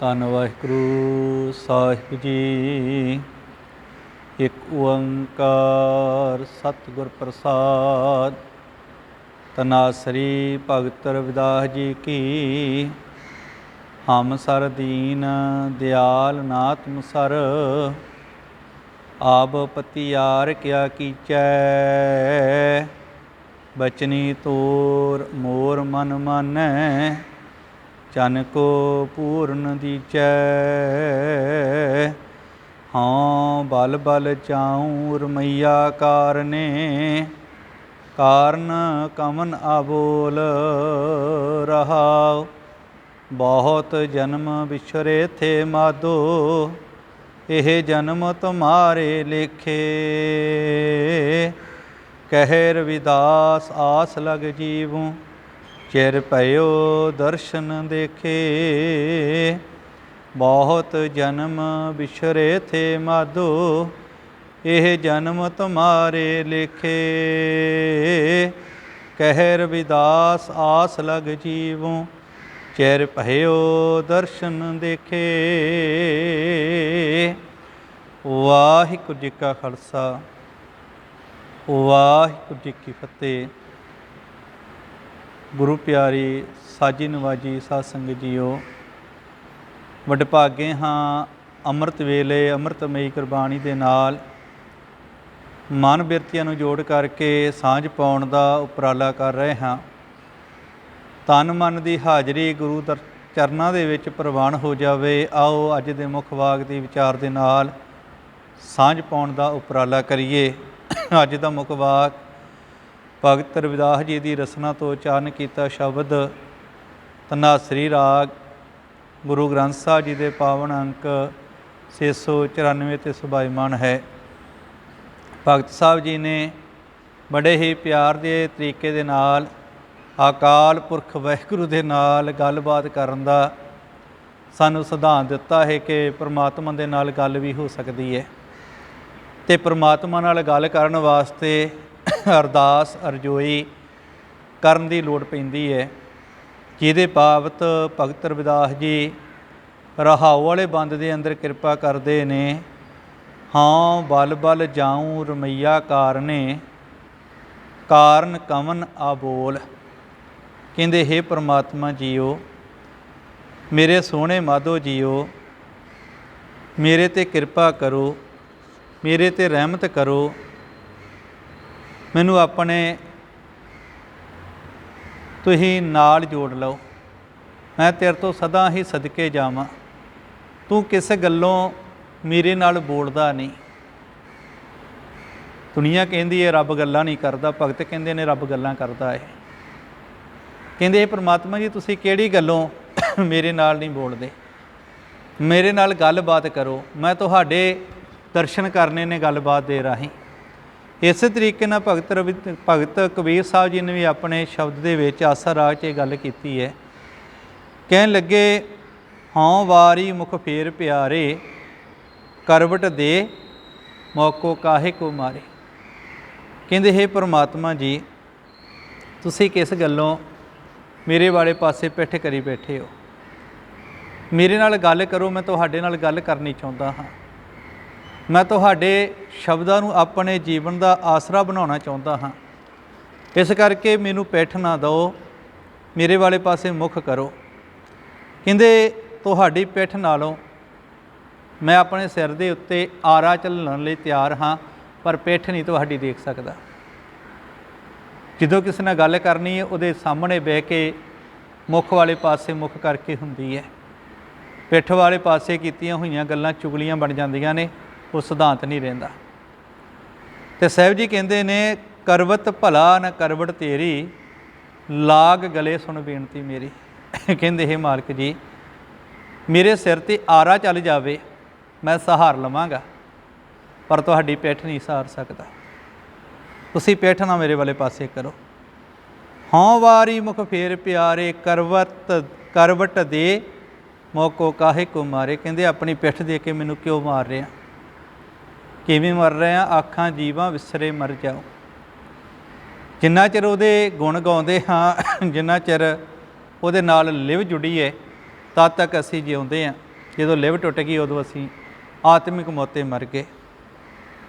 ਧੰਨ ਵਾਹਿਗੁਰੂ, ਸਾਹਿਬ ਜੀ। ਇੱਕ ਓੰਕਾਰ ਸਤਿਗੁਰ ਪ੍ਰਸਾਦ, ਤਨਾਸਰੀ ਭਗਤ ਰਵਿਦਾਸ ਜੀ ਕੀ। ਹਮ ਸਰ ਦੀਨ ਦਿਆਲ ਨਾਤਮ ਸਰ ਆਬ ਪਤਿਆਰ ਕਿਆ ਕੀਚੈ। ਬਚਨੀ ਤੋਰ ਮੋਰ ਮਨ ਮਾਨੈ ਚਨ ਕੋ ਪੂਰਨ ਦੀਚੈ। ਹਾਂ, ਬਲ ਬਲ ਚਾਉ ਰਮਈਆ ਕਾਰਨੇ। ਕਾਰਨ ਕਮਨ ਆਬੋਲ ਰਹਾਉ। ਬਹੁਤ ਜਨਮ ਵਿਛਰੇ ਥੇ ਮਾਦੋ। ਇਹ ਜਨਮ ਤੁਮਾਰੇ ਲੇਖੇ। ਕਹਿ ਰਵਿਦਾਸ ਆਸ ਲਗ ਜੀਵੂ। ਚਿਰ ਭਇਓ ਦਰਸ਼ਨ ਦੇਖੇ। ਬਹੁਤ ਜਨਮ ਵਿਛਰੇ ਥੇ ਮਾਧੋ, ਇਹ ਜਨਮ ਤੁਮਾਰੇ ਲੇਖੇ। ਕਹਿਰ ਰਵਿਦਾਸ ਆਸ ਲਗ ਜੀਵੂ, ਚਿਰ ਭਇਓ ਦਰਸ਼ਨ ਦੇਖੇ। ਵਾਹਿਗੁਰੂ ਜੀ ਕਾ ਖਾਲਸਾ, ਵਾਹਿਗੁਰੂ ਜੀ ਕੀ ਫਤਿਹ। ਗੁਰੂ ਪਿਆਰੀ ਸਾਜੀ ਨਵਾਜੀ ਸਾਧ ਸੰਗਤ ਜੀਓ, ਵਡਭਾਗੇ ਹਾਂ ਅੰਮ੍ਰਿਤ ਵੇਲੇ, ਅੰਮ੍ਰਿਤਮਈ ਕੁਰਬਾਨੀ ਦੇ ਨਾਲ ਮਨ ਬਿਰਤੀਆਂ ਨੂੰ ਜੋੜ ਕਰਕੇ ਸਾਂਝ ਪਾਉਣ ਦਾ ਉਪਰਾਲਾ ਕਰ ਰਹੇ ਹਾਂ। ਤਨ ਮਨ ਦੀ ਹਾਜ਼ਰੀ ਗੁਰੂ ਦਰ ਚਰਨਾਂ ਦੇ ਵਿੱਚ ਪ੍ਰਵਾਨ ਹੋ ਜਾਵੇ, ਆਓ ਅੱਜ ਦੇ ਮੁੱਖ ਵਾਕ ਦੇ ਵਿਚਾਰ ਦੇ ਨਾਲ ਸਾਂਝ ਪਾਉਣ ਦਾ ਉਪਰਾਲਾ ਕਰੀਏ। ਅੱਜ ਦਾ ਮੁੱਖ ਵਾਕ ਭਗਤ ਰਵਿਦਾਸ ਜੀ ਦੀ ਰਸਨਾ ਤੋਂ ਉਚਾਰਨ ਕੀਤਾ ਸ਼ਬਦ ਤਨਾਸਰੀ ਰਾਗ, ਗੁਰੂ ਗ੍ਰੰਥ ਸਾਹਿਬ ਜੀ ਦੇ ਪਾਵਨ ਅੰਕ 694 ਤੇ ਸੁਭਾਈਮਾਨ ਹੈ। ਭਗਤ ਸਾਹਿਬ ਜੀ ਨੇ ਬੜੇ ਹੀ ਪਿਆਰ ਦੇ ਤਰੀਕੇ ਦੇ ਨਾਲ, ਅਕਾਲ ਪੁਰਖ ਵਾਹਿਗੁਰੂ ਦੇ ਨਾਲ ਗੱਲਬਾਤ ਕਰਨ ਦਾ ਸਾਨੂੰ ਸਿਧਾਂਤ ਦਿੱਤਾ ਹੈ ਕਿ ਪ੍ਰਮਾਤਮਾ ਦੇ ਨਾਲ ਗੱਲ ਵੀ ਹੋ ਸਕਦੀ ਹੈ। ਤੇ ਪ੍ਰਮਾਤਮਾ ਨਾਲ ਗੱਲ ਕਰਨ ਵਾਸਤੇ ਅਰਦਾਸ ਅਰਜ਼ੋਈ ਕਰਨ ਦੀ ਲੋੜ ਪੈਂਦੀ ਹੈ ਜਿਹਦੇ ਬਾਬਤ ਭਗਤ ਰਵਿਦਾਸ ਜੀ ਰਹਾਉ ਵਾਲੇ ਬੰਦ ਦੇ ਅੰਦਰ ਕਿਰਪਾ ਕਰਦੇ ਨੇ, ਹਾਂ ਬਲ ਬਲ ਜਾਉ ਰਮਈਆ ਕਾਰਨੇ, ਕਾਰਨ ਕਵਨ ਆ ਬੋਲ। ਕਹਿੰਦੇ हे ਪ੍ਰਮਾਤਮਾ ਜੀਓ, ਮੇਰੇ ਸੋਹਣੇ ਮਾਧੋ ਜੀਓ, ਮੇਰੇ ਤੇ ਕਿਰਪਾ ਕਰੋ, ਮੇਰੇ ਤੇ ਰਹਿਮਤ ਕਰੋ ਮੈਨੂੰ ਆਪਣੇ ਤੁਸੀਂ ਨਾਲ ਜੋੜ ਲਓ। ਮੈਂ ਤੇਰੇ ਤੋਂ ਸਦਾ ਹੀ ਸਦਕੇ ਜਾਵਾਂ। ਤੂੰ ਕਿਸ ਗੱਲੋਂ ਮੇਰੇ ਨਾਲ ਬੋਲਦਾ ਨਹੀਂ। ਦੁਨੀਆ ਕਹਿੰਦੀ ਹੈ ਰੱਬ ਗੱਲਾਂ ਨਹੀਂ ਕਰਦਾ, ਭਗਤ ਕਹਿੰਦੇ ਨੇ, ਰੱਬ ਗੱਲਾਂ ਕਰਦਾ ਹੈ ਕਹਿੰਦੇ ਇਹ ਪ੍ਰਮਾਤਮਾ ਜੀ, ਤੁਸੀਂ ਕਿਹੜੀ ਗੱਲੋਂ ਮੇਰੇ ਨਾਲ ਨਹੀਂ ਬੋਲਦੇ? ਮੇਰੇ ਨਾਲ ਗੱਲਬਾਤ ਕਰੋ। ਮੈਂ ਤੁਹਾਡੇ ਦਰਸ਼ਨ ਕਰਨੇ ਨੇ ਗੱਲਬਾਤ ਦੇ ਰਾਹੀਂ। ਇਸੇ ਤਰੀਕੇ ਨਾਲ ਭਗਤ ਰਵੀ ਭਗਤ ਕਬੀਰ ਸਾਹਿਬ ਜੀ ਨੇ ਵੀ ਆਪਣੇ ਸ਼ਬਦ ਦੇ ਵਿੱਚ ਆਸਾ ਰਾਗ 'ਚ ਇਹ ਗੱਲ ਕੀਤੀ ਹੈ। ਕਹਿਣ ਲੱਗੇ, ਹਉ ਵਾਰੀ ਮੁਖ ਫੇਰ ਪਿਆਰੇ, ਕਰਵਟ ਦੇ ਮੌਕੋ ਕਾਹੇ ਕੋ ਮਾਰੇ? ਕਹਿੰਦੇ, ਹੈ ਪ੍ਰਮਾਤਮਾ ਜੀ, ਤੁਸੀਂ ਕਿਸ ਗੱਲੋਂ ਮੇਰੇ ਵਾਲੇ ਪਾਸੇ ਪਿੱਠ ਕਰੀ ਬੈਠੇ ਹੋ? ਮੇਰੇ ਨਾਲ ਗੱਲ ਕਰੋ, ਮੈਂ ਤੁਹਾਡੇ ਨਾਲ ਗੱਲ ਕਰਨੀ ਚਾਹੁੰਦਾ ਹਾਂ। ਮੈਂ ਤੁਹਾਡੇ ਸ਼ਬਦਾਂ ਨੂੰ ਆਪਣੇ ਜੀਵਨ ਦਾ ਆਸਰਾ ਬਣਾਉਣਾ ਚਾਹੁੰਦਾ ਹਾਂ। ਇਸ ਕਰਕੇ ਮੈਨੂੰ ਪਿੱਠ ਨਾ ਦਿਓ, ਮੇਰੇ ਵਾਲੇ ਪਾਸੇ ਮੁਖ ਕਰੋ। ਕਹਿੰਦੇ, ਤੁਹਾਡੀ ਪਿੱਠ ਨਾਲੋਂ ਮੈਂ ਆਪਣੇ ਸਿਰ ਦੇ ਉੱਤੇ ਆਰਾ ਚੱਲਣ ਲਈ ਤਿਆਰ ਹਾਂ, ਪਰ ਪਿੱਠ ਨਹੀਂ ਤੁਹਾਡੀ ਦੇਖ ਸਕਦਾ। ਜਦੋਂ ਕਿਸੇ ਨਾਲ ਗੱਲ ਕਰਨੀ ਹੈ, ਉਹਦੇ ਸਾਹਮਣੇ ਬਹਿ ਕੇ ਮੁਖ ਵਾਲੇ ਪਾਸੇ ਮੁਖ ਕਰਕੇ ਹੁੰਦੀ ਹੈ। ਪਿੱਠ ਵਾਲੇ ਪਾਸੇ ਕੀਤੀਆਂ ਹੋਈਆਂ ਗੱਲਾਂ ਚੁਗਲੀਆਂ ਬਣ ਜਾਂਦੀਆਂ ਨੇ। ਉਹ ਸਿਧਾਂਤ ਨਹੀਂ ਰਹਿੰਦਾ। ਤੇ ਸਾਹਿਬ ਜੀ ਕਹਿੰਦੇ ਨੇ, ਕਰਵਤ ਭਲਾ ਨਾ ਕਰਵਟ ਤੇਰੀ, ਲਾਗ ਗਲੇ ਸੁਣ ਬੇਨਤੀ ਮੇਰੀ। ਕਹਿੰਦੇ, ਹੈ ਮਾਲਕ ਜੀ, ਮੇਰੇ ਸਿਰ ਤੇ ਆਰਾ ਚੱਲ ਜਾਵੇ, ਮੈਂ ਸਹਾਰ ਲਵਾਂਗਾ, ਪਰ ਤੁਹਾਡੀ ਪਿੱਠ ਨਹੀਂ ਸਹਾਰ ਸਕਦਾ। ਤੁਸੀਂ ਪਿੱਠ ਨਾ ਮੇਰੇ ਵਾਲੇ ਪਾਸੇ ਕਰੋ। ਹਉ ਵਾਰੀ ਮੁਖ ਫੇਰ ਪਿਆਰੇ, ਕਰਵਤ, ਕਰਵਟ ਦੇ ਮੋਕੋ ਕਾਹੇ ਕੋ ਮਾਰੇ? ਕਹਿੰਦੇ, ਆਪਣੀ ਪਿੱਠ ਦੇ ਕੇ ਮੈਨੂੰ ਕਿਉਂ ਮਾਰ ਰਿਹਾ? ਕਿਵੇਂ ਮਰ ਰਹੇ ਰਿਹਾ ਆਖਾਂ ਜੀਵਾਂ ਵਿਸਰੇ ਮਰ ਜਾਓ। ਜਿੰਨਾ ਚਿਰ ਉਹਦੇ ਗੁਣ ਗਾਉਂਦੇ ਹਾਂ, ਜਿੰਨਾ ਚਿਰ ਉਹਦੇ ਨਾਲ ਲਿਵ ਜੁੜੀ ਹੈ ਤਦ ਤੱਕ ਅਸੀਂ ਜਿਉਂਦੇ ਹਾਂ। ਜਦੋਂ ਲਿਵ ਟੁੱਟ ਗਈ, ਉਦੋਂ ਅਸੀਂ ਆਤਮਿਕ ਮੌਤੇ ਮਰ ਗਏ।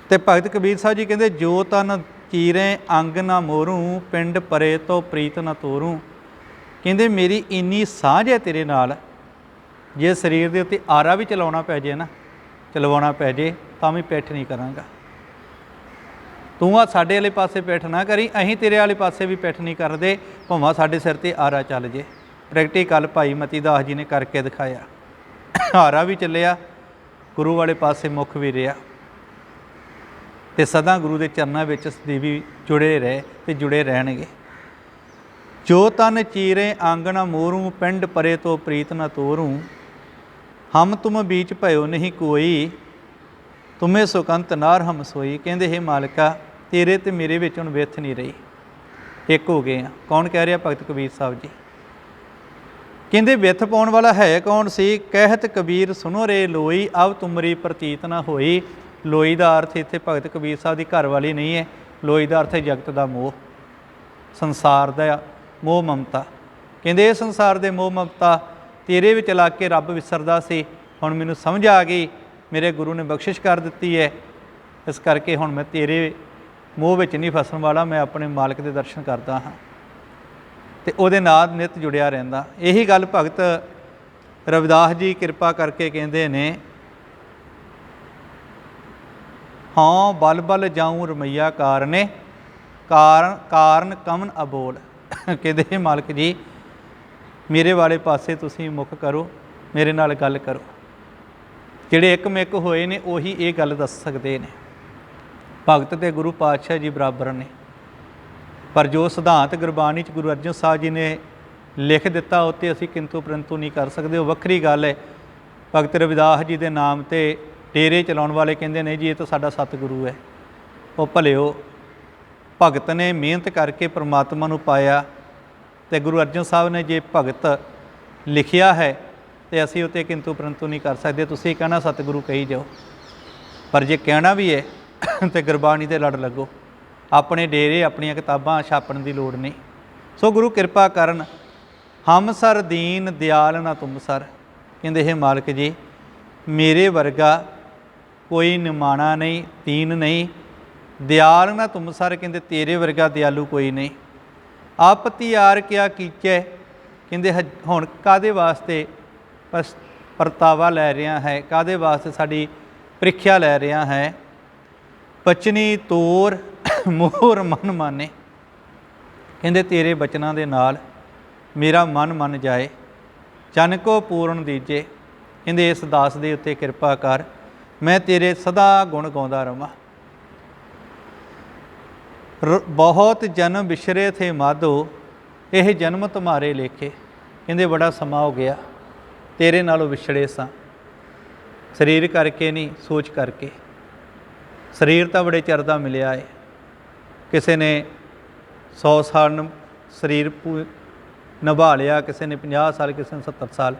ਤੇ ਭਗਤ ਕਬੀਰ ਸਾਹਿਬ ਜੀ ਕਹਿੰਦੇ, ਜੋ ਤਨ ਚੀਰੇ, ਅੰਗ ਨਾ ਮੋਰੂ, ਪਿੰਡ ਪਰੇ ਤੋਂ ਪ੍ਰੀਤ ਨਾ ਤੋਰੂ। ਕਹਿੰਦੇ, ਮੇਰੀ ਇੰਨੀ ਸਾਂਝ ਹੈ ਤੇਰੇ ਨਾਲ, ਜੇ ਸਰੀਰ ਦੇ ਉੱਤੇ ਆਰਾ ਵੀ ਚਲਾਉਣਾ ਪੈ ਜੇ ਨਾ ਚਲਵਾਉਣਾ ਪੈ ਜੇ, ਤਾਂ ਵੀ ਪਿੱਠ ਨਹੀਂ ਕਰਾਂਗਾ। ਤੂੰ ਆ ਸਾਡੇ ਵਾਲੇ ਪਾਸੇ ਪਿੱਠ ਨਾ ਕਰੀ, ਅਸੀਂ ਤੇਰੇ ਵਾਲੇ ਪਾਸੇ ਵੀ ਪਿੱਠ ਨਹੀਂ ਕਰਦੇ, ਭਾਵੇਂ ਸਾਡੇ ਸਿਰ ਤੇ ਆਰਾ ਚੱਲ ਜੇ। ਪ੍ਰੈਕਟੀਕਲ ਭਾਈ ਮਤੀ ਦਾਸ ਜੀ ਨੇ ਕਰਕੇ ਦਿਖਾਇਆ। ਆਰਾ ਵੀ ਚੱਲਿਆ, ਗੁਰੂ ਵਾਲੇ ਪਾਸੇ ਮੁਖ ਵੀ ਰਿਹਾ। ਤੇ ਸਦਾ ਗੁਰੂ ਦੇ ਚਰਨਾਂ ਵਿੱਚ ਸਦੀਵੀ ਜੁੜੇ ਰਹੇ ਤੇ ਜੁੜੇ ਰਹਿਣਗੇ। ਜੋ ਤਨ ਚੀਰੇ ਆਂਗਣਾ ਮੋਰੂ ਪਿੰਡ ਪਰੇ ਤੋਂ ਪ੍ਰੀਤ ਨਾ ਤੋਰੂ ਹਮ ਤੁਮ ਬੀਚ ਭਇਓ ਨਹੀਂ ਕੋਈ, ਤੁਮੇ ਸੁਕੰਤ ਨਾਰ ਹਮ ਸੋਈ। ਕਹਿੰਦੇ, ਹੈ ਮਾਲਕਾ, ਤੇਰੇ ਤੇ ਮੇਰੇ ਵਿੱਚ ਹੁਣ ਵਿਥ ਨਹੀਂ ਰਹੀ। ਇੱਕ ਹੋ ਗਏ ਆ। ਕੌਣ ਕਹਿ ਰਿਹਾ? ਭਗਤ ਕਬੀਰ ਸਾਹਿਬ ਜੀ। ਕਹਿੰਦੇ ਵਿਥ ਪਾਉਣ ਵਾਲਾ ਹੈ ਕੌਣ ਸੀ? ਕਹਿਤ ਕਬੀਰ ਸੁਨੋ ਰੇ ਲੋਈ ਅਬ ਤੁਮਰੀ ਪ੍ਰਤੀਤ ਨਾ ਹੋਈ। ਲੋਈ ਦਾ ਅਰਥ ਇੱਥੇ ਭਗਤ ਕਬੀਰ ਸਾਹਿਬ ਦੀ ਘਰ ਵਾਲੀ ਨਹੀਂ ਹੈ। ਲੋਈ ਦਾ ਅਰਥ ਹੈ ਜਗਤ ਦਾ ਮੋਹ। ਸੰਸਾਰ ਦਾ ਮੋਹ ਮਮਤਾ। ਕਹਿੰਦੇ, ਇਹ ਸੰਸਾਰ ਦੇ ਮੋਹ ਮਮਤਾ ਤੇਰੇ ਵਿੱਚ ਲੱਗ ਕੇ ਰੱਬ ਵਿਸਰਦਾ ਸੀ। ਹੁਣ ਮੈਨੂੰ ਸਮਝ ਆ ਗਈ, ਮੇਰੇ ਗੁਰੂ ਨੇ ਬਖਸ਼ਿਸ਼ ਕਰ ਦਿੱਤੀ ਹੈ। ਇਸ ਕਰਕੇ ਹੁਣ ਮੈਂ ਤੇਰੇ ਮੋਹ ਵਿੱਚ ਨਹੀਂ ਫਸਣ ਵਾਲਾ, ਮੈਂ ਆਪਣੇ ਮਾਲਕ ਦੇ ਦਰਸ਼ਨ ਕਰਦਾ ਹਾਂ। ਤੇ ਉਹਦੇ ਨਾਲ ਨਿਤ ਜੁੜਿਆ ਰਹਿੰਦਾ। ਇਹੀ ਗੱਲ ਭਗਤ ਰਵਿਦਾਸ ਜੀ ਕਿਰਪਾ ਕਰਕੇ ਕਹਿੰਦੇ ਨੇ ਹਾਂ ਬਲ ਬਲ ਜਾਉ ਰਮਈਆ ਕਾਰਨੇ, ਕਾਰਨ ਕਾਰਨ ਕਮਨ ਅਬੋਲ। ਕਹਿੰਦੇ ਮਾਲਕ ਜੀ ਮੇਰੇ ਵਾਲੇ ਪਾਸੇ ਤੁਸੀਂ ਮੁਖ ਕਰੋ, ਮੇਰੇ ਨਾਲ ਗੱਲ ਕਰੋ। ਜਿਹੜੇ ਇੱਕ ਮਿੱਕ ਹੋਏ ਨੇ, ਉਹੀ ਇਹ ਗੱਲ ਦੱਸ ਸਕਦੇ ਨੇ। ਭਗਤ ਤੇ ਗੁਰੂ ਪਾਤਸ਼ਾਹ ਜੀ ਬਰਾਬਰ ਨੇ। ਪਰ ਜੋ ਸਿਧਾਂਤ ਗੁਰਬਾਣੀ ਚ ਗੁਰੂ ਅਰਜਨ ਸਾਹਿਬ ਜੀ ਨੇ ਲਿਖ ਦਿੱਤਾ ਉੱਤੇ ਅਸੀਂ ਕਿੰਤੂ ਪਰੰਤੂ ਨਹੀਂ ਕਰ ਸਕਦੇ। ਉਹ ਵੱਖਰੀ ਗੱਲ ਹੈ। ਭਗਤ ਰਵਿਦਾਸ ਜੀ ਦੇ ਨਾਮ ਤੇ ਡੇਰੇ ਚਲਾਉਣ ਵਾਲੇ ਕਹਿੰਦੇ ਨੇ, ਜੀ, ਇਹ ਤਾਂ ਸਾਡਾ ਸਤਿਗੁਰੂ ਹੈ। ਉਹ ਭਲਿਓ, ਭਗਤ ਨੇ ਮਿਹਨਤ ਕਰਕੇ ਪ੍ਰਮਾਤਮਾ ਨੂੰ ਪਾਇਆ। ਤੇ ਗੁਰੂ ਅਰਜਨ ਸਾਹਿਬ ਨੇ ਜੇ ਭਗਤ ਲਿਖਿਆ ਹੈ ਤੇ ਅਸੀਂ ਉਤੇ ਕਿੰਤੂ ਪਰੰਤੂ ਨਹੀਂ ਕਰ ਸਕਦੇ। ਤੁਸੀਂ ਕਹਿਣਾ ਸਤਿਗੁਰੂ ਕਹੀ ਜਾਓ। ਪਰ ਜੇ ਕਹਿਣਾ ਵੀ ਹੈ, ਤੇ ਗੁਰਬਾਣੀ ਦੇ ਲੜ ਲੱਗੋ। ਆਪਣੇ ਡੇਰੇ, ਆਪਣੀਆਂ ਕਿਤਾਬਾਂ ਛਾਪਣ ਦੀ ਲੋੜ ਨਹੀਂ। ਸੋ ਗੁਰੂ ਕਿਰਪਾ ਕਰਨ, ਹਮ ਸਰ ਦੀਨ ਦਿਆਲ ਨਾ ਤੁਮ ਸਰ। ਕਹਿੰਦੇ, ਹੈ ਮਾਲਕ ਜੀ, ਮੇਰੇ ਵਰਗਾ ਕੋਈ ਨਿਮਾਣਾ ਨਹੀਂ, ਦੀਨ ਨਹੀਂ। ਦਿਆਲ ਨਾ ਤੁਮ ਸਰ, ਕਹਿੰਦੇ, ਤੇਰੇ ਵਰਗਾ ਦਿਆਲੂ ਕੋਈ ਨਹੀਂ। ਆਪਤੀ ਆਰ ਕਿਆ ਕੀਚੈ? ਕਹਿੰਦੇ, ਹਜ- ਹੁਣ ਕਾਦੇ ਵਾਸਤੇ ਪਸ, ਪਰਤਾਵਾ ਲੈ ਰਿਹਾ ਹੈ? ਕਾਦੇ ਵਾਸਤੇ ਸਾਡੀ ਪ੍ਰੀਖਿਆ ਲੈ ਰਿਹਾ ਹੈ? ਪਚਨੀ ਤੋਰ ਮੋਹਰ ਮਨ ਮਾਨੇ। ਕਹਿੰਦੇ, ਤੇਰੇ ਬਚਨਾਂ ਦੇ ਨਾਲ ਮੇਰਾ ਮਨ ਮੰਨ ਜਾਏ। ਚਨ ਕੋ ਪੂਰਨ ਦੀਜੇ। ਕਹਿੰਦੇ, ਇਸ ਦਾਸ ਦੇ ਉੱਤੇ ਕਿਰਪਾ ਕਰ। ਮੈਂ ਤੇਰੇ ਸਦਾ ਗੁਣ ਗਾਉਂਦਾ ਰਵਾਂ। ਬਹੁਤ ਜਨਮ ਵਿਛਰੇ ਥੇ ਮਾਧੋ, ਇਹ ਜਨਮ ਤੁਮਾਰੇ ਲੇਖੇ। ਕਹਿੰਦੇ ਬੜਾ ਸਮਾਂ ਹੋ ਗਿਆ, ਤੇਰੇ ਨਾਲੋਂ ਵਿਛੜੇ ਸਾਂ। ਸਰੀਰ ਕਰਕੇ ਨਹੀਂ ਸੋਚ ਕਰਕੇ। ਸਰੀਰ ਤਾਂ ਬੜੇ ਚਿਰ ਦਾ ਮਿਲਿਆ ਏ। ਕਿਸੇ ਨੇ 100 ਸਾਲ ਨ- ਸਰੀਰ ਪੂ- ਨਿਭਾ ਲਿਆ, ਕਿਸੇ ਨੇ 50 ਸਾਲ, ਕਿਸੇ ਨੇ 70 ਸਾਲ।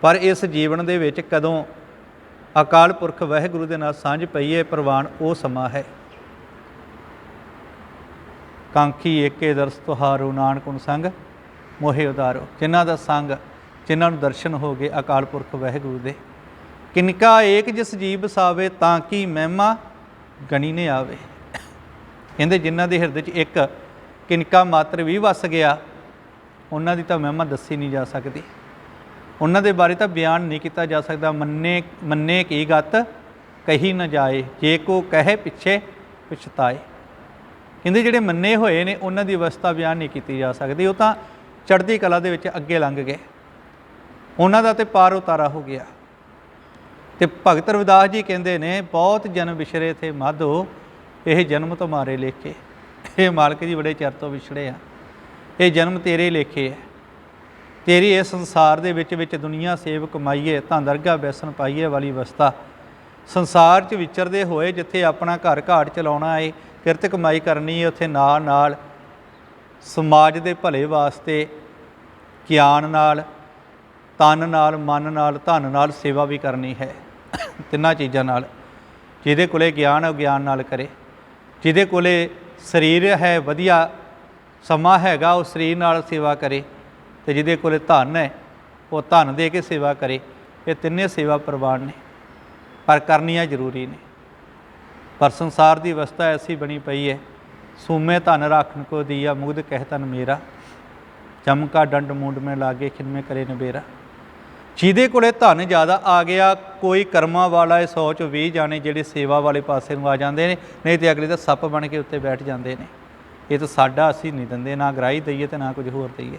ਪਰ ਇਸ ਜੀਵਨ ਦੇ ਵਿੱਚ ਕਦੋਂ ਅਕਾਲ ਪੁਰਖ ਵਾਹਿਗੁਰੂ ਦੇ ਨਾਲ ਸਾਂਝ ਪਈ ਹੈ ਪ੍ਰਵਾਨ ਉਹ ਸਮਾਂ ਹੈ। ਕਾਂਖੀ ਏਕੇ ਦਰਸ ਤੁਹਾਰੋ ਨਾਨਕੁਣ ਸੰਗ, ਮੋਹਿ ਉਦਾਰੋ। ਜਿਨ੍ਹਾਂ ਦਾ ਸੰਗ, ਜਿਨ੍ਹਾਂ ਨੂੰ ਦਰਸ਼ਨ ਹੋ ਗਏ, ਅਕਾਲ ਪੁਰਖ ਵਾਹਿਗੁਰੂ ਦੇ। ਕਿਨਕਾ ਏਕ ਜਿਸ ਜੀਵ ਸਾਵੇ, ਤਾਂ ਕੀ ਮਹਿਮਾ ਗਣੀ ਨੇ ਆਵੇ। ਕਹਿੰਦੇ ਜਿਨ੍ਹਾਂ ਦੇ ਹਿਰਦੇ 'ਚ ਇੱਕ ਕਿਨਕਾ ਮਾਤਰ ਵੀ ਵਸ ਗਿਆ, ਉਹਨਾਂ ਦੀ ਤਾਂ ਮਹਿਮਾ ਦੱਸੀ ਨਹੀਂ ਜਾ ਸਕਦੀ। ਉਹਨਾਂ ਦੇ ਬਾਰੇ ਤਾਂ ਬਿਆਨ ਨਹੀਂ ਕੀਤਾ ਜਾ ਸਕਦਾ। ਮੰਨੇ ਮੰਨੇ ਕੀ ਗਤ, ਕਹੀ ਨਾ ਜਾਏ। ਜੇ ਕੋ ਕਹੇ ਪਿੱਛੇ, ਪਛਤਾਏ। ਇਹਦੇ ਜਿਹੜੇ ਮੰਨੇ ਹੋਏ ਨੇ, ਉਹਨਾਂ ਦੀ ਅਵਸਥਾ ਬਿਆਨ ਨਹੀਂ ਕੀਤੀ ਜਾ ਸਕਦੀ। ਉਹ ਤਾਂ ਚੜ੍ਹਦੀ ਕਲਾ ਦੇ ਵਿੱਚ ਅੱਗੇ ਲੰਘ ਗਏ। ਉਹਨਾਂ ਦਾ ਤੇ ਪਾਰ ਉਤਾਰਾ ਹੋ ਗਿਆ। ਤੇ ਭਗਤ ਰਵਿਦਾਸ ਜੀ ਕਹਿੰਦੇ ਨੇ, ਬਹੁਤ ਜਨਮ ਵਿਛੜੇ ਥੇ ਮਾਧੋ, ਇਹ ਜਨਮ ਤੁਹਾਰੇ ਲੇਖੇ। ਇਹ ਮਾਲਕ ਜੀ ਬੜੇ ਚਿਰ ਤੋਂ ਵਿਛੜੇ ਆ। ਇਹ ਜਨਮ ਤੇਰੇ ਲੇਖੇ ਹੈ। ਤੇਰੀ ਇਸ ਸੰਸਾਰ ਦੇ ਵਿੱਚ ਵਿੱਚ ਦੁਨੀਆ ਸੇਵ ਕਮਾਈਏ ਤਾਂ ਦਰਗਾ ਬੈਸਣ ਪਾਈਏ ਵਾਲੀ ਅਵਸਥਾ ਸੰਸਾਰ 'ਚ ਵਿਚਰਦੇ ਹੋਏ ਜਿੱਥੇ ਆਪਣਾ ਘਰ ਘਾਟ ਚਲਾਉਣਾ ਏ ਕਿਰਤ ਕਮਾਈ ਕਰਨੀ ਏ ਉੱਥੇ ਨਾਲ ਨਾਲ ਸਮਾਜ ਦੇ ਭਲੇ ਵਾਸਤੇ ਗਿਆਨ ਨਾਲ, ਤਨ ਨਾਲ, ਮਨ ਨਾਲ, ਧਨ ਨਾਲ ਸੇਵਾ ਵੀ ਕਰਨੀ ਹੈ। ਤਿੰਨਾਂ ਚੀਜ਼ਾਂ ਨਾਲ। ਜਿਹਦੇ ਕੋਲੇ ਗਿਆਨ ਹੈ ਉਹ ਗਿਆਨ ਨਾਲ ਕਰੇ। ਜਿਹਦੇ ਕੋਲੇ ਸਰੀਰ ਹੈ, ਵਧੀਆ ਸਮਾਂ ਹੈਗਾ, ਉਹ ਸਰੀਰ ਨਾਲ ਸੇਵਾ ਕਰੇ। ਤੇ ਜਿਹਦੇ ਕੋਲੇ ਧਨ ਹੈ, ਉਹ ਧਨ ਦੇ ਕੇ ਸੇਵਾ ਕਰੇ। ਇਹ ਤਿੰਨੇ ਸੇਵਾ ਪ੍ਰਵਾਨ ਨੇ। ਪਰ ਕਰਨੀਆਂ ਜ਼ਰੂਰੀ ਨੇ। ਪਰ ਸੰਸਾਰ ਦੀ ਅਵਸਥਾ ਐਸੀ ਬਣੀ ਪਈ ਹੈ, ਸੂਮੇ ਧਨ ਰੱਖਣ ਕੋ ਦੀਆ ਮੁਗਧ ਕਹਿ ਤਨ ਮੇਰਾ ਚਮਕਾ ਡੰਡ ਮੁੰਡ ਮੇ ਲਾਗੇ ਖਿਨਮੇ ਕਰੇ ਨਬੇਰਾ। ਜਿਹਦੇ ਕੋਲੇ ਧਨ ਜ਼ਿਆਦਾ ਆ ਗਿਆ, ਕੋਈ ਕਰਮਾਂ ਵਾਲਾ ਇਹ ਸੋਚ 20 ਜਾਣੇ ਜਿਹੜੇ ਸੇਵਾ ਵਾਲੇ ਪਾਸੇ ਨੂੰ ਆ ਜਾਂਦੇ ਨੇ, ਨਹੀਂ ਤੇ ਅਗਲੇ ਤਾਂ ਸੱਪ ਬਣ ਕੇ ਉੱਤੇ ਬੈਠ ਜਾਂਦੇ ਨੇ। ਇਹ ਤਾਂ ਸਾਡਾ ਅਸੀਂ ਨਹੀਂ ਦਿੰਦੇ, ਨਾ ਗ੍ਰਾਹੀ ਦਈਏ ਤੇ ਨਾ ਕੁਝ ਹੋਰ ਦਈਏ।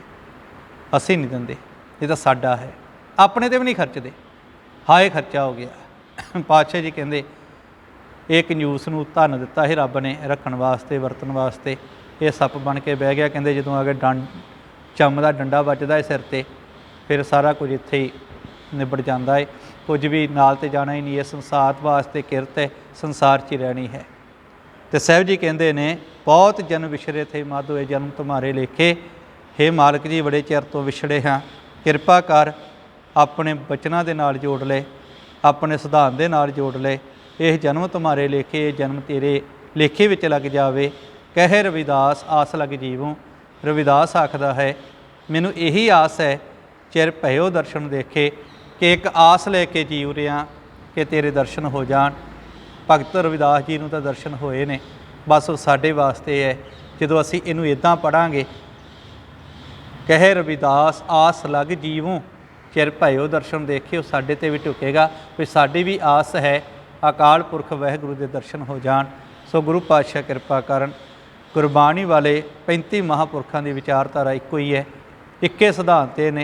ਅਸੀਂ ਨਹੀਂ ਦਿੰਦੇ, ਇਹ ਤਾਂ ਸਾਡਾ ਹੈ। ਆਪਣੇ ਤੇ ਵੀ ਨਹੀਂ ਖਰਚਦੇ। ਹਾਏ ਖਰਚਾ ਹੋ ਗਿਆ। ਪਾਤਸ਼ਾਹ ਜੀ ਕਹਿੰਦੇ, ਇਹ ਕੰਜੂਸ ਨੂੰ ਧਨ ਦਿੱਤਾ ਸੀ ਰੱਬ ਨੇ ਰੱਖਣ ਵਾਸਤੇ, ਵਰਤਣ ਵਾਸਤੇ। ਇਹ ਸੱਪ ਬਣ ਕੇ ਬਹਿ ਗਿਆ, ਕਹਿੰਦੇ ਜਦੋਂ ਆ ਕੇ ਡੰਡ, ਚੰਮ ਦਾ ਡੰਡਾ ਵੱਜਦਾ ਹੈ ਸਿਰ ਤੇ, ਫਿਰ ਸਾਰਾ ਕੁਝ ਇੱਥੇ ਹੀ ਨਿਬੜ ਜਾਂਦਾ ਹੈ ਕੁਝ ਵੀ ਨਾਲ ਤੇ ਜਾਣਾ ਹੀ ਨਹੀਂ ਇਹ ਸੰਸਾਰ ਵਾਸਤੇ ਕਿਰਤ ਹੈ ਸੰਸਾਰ 'ਚ ਹੀ ਰਹਿਣੀ ਹੈ। ਤੇ ਸਾਹਿਬ ਜੀ ਕਹਿੰਦੇ ਨੇ, ਬਹੁਤ ਜਨ ਵਿਛੜੇ ਥੇ ਮਾਧੋ, ਇਹ ਜਨਮ ਤੁਹਾਰੇ ਲੇਖੇ। हे ਮਾਲਕ ਜੀ, ਬੜੇ ਚਿਰ ਤੋਂ ਵਿਛੜੇ ਹਾਂ। ਕਿਰਪਾ ਕਰ, ਆਪਣੇ ਬਚਨਾਂ ਦੇ ਨਾਲ ਜੋੜ ਲੈ। ਆਪਣੇ ਸਿਧਾਂਤ ਦੇ ਨਾਲ ਜੋੜ ਲਏ ਇਹ ਜਨਮ ਤੁਮਾਰੇ ਲੇਖੇ, ਇਹ ਜਨਮ ਤੇਰੇ ਲੇਖੇ ਵਿੱਚ ਲੱਗ ਜਾਵੇ। ਕਹੇ ਰਵਿਦਾਸ, ਆਸ ਲਗ ਜੀਵੋਂ। ਰਵਿਦਾਸ ਆਖਦਾ ਹੈ, ਮੈਨੂੰ ਇਹੀ ਆਸ ਹੈ, ਚਿਰ ਭਇਓ ਦਰਸ਼ਨ ਦੇਖੇ, ਕਿ ਇੱਕ ਆਸ ਲੈ ਕੇ ਜੀਵ ਰਿਆਂ ਕਿ ਤੇਰੇ ਦਰਸ਼ਨ ਹੋ ਜਾਣ। ਭਗਤ ਰਵਿਦਾਸ ਜੀ ਨੂੰ ਤਾਂ ਦਰਸ਼ਨ ਹੋਏ ਨੇ। ਬਸ ਉਹ ਸਾਡੇ ਵਾਸਤੇ ਹੈ, ਜਦੋਂ ਅਸੀਂ ਇਹਨੂੰ ਇਦਾਂ ਪੜਾਂਗੇ ਕਹੇ ਰਵਿਦਾਸ, ਆਸ ਲਗ ਜੀਵੋਂ। ਚਿਰ ਭਇਓ ਦਰਸ਼ਨ ਦੇਖਿਓ ਸਾਡੇ ਤੇ ਵੀ ਟੁਕੇਗਾ ਵੀ ਸਾਡੀ ਵੀ ਆਸ ਹੈ, ਅਕਾਲ ਪੁਰਖ ਵਾਹਿਗੁਰੂ ਦੇ ਦਰਸ਼ਨ ਹੋ ਜਾਣ। ਸੋ ਗੁਰੂ ਪਾਤਸ਼ਾਹ ਕਿਰਪਾ ਕਰਨ, ਗੁਰਬਾਣੀ ਵਾਲੇ 35 ਮਹਾਪੁਰਖਾਂ ਦੀ ਵਿਚਾਰਧਾਰਾ ਇੱਕੋ ਹੀ ਹੈ, ਇੱਕੇ ਸਿਧਾਂਤ ਇਹ ਨੇ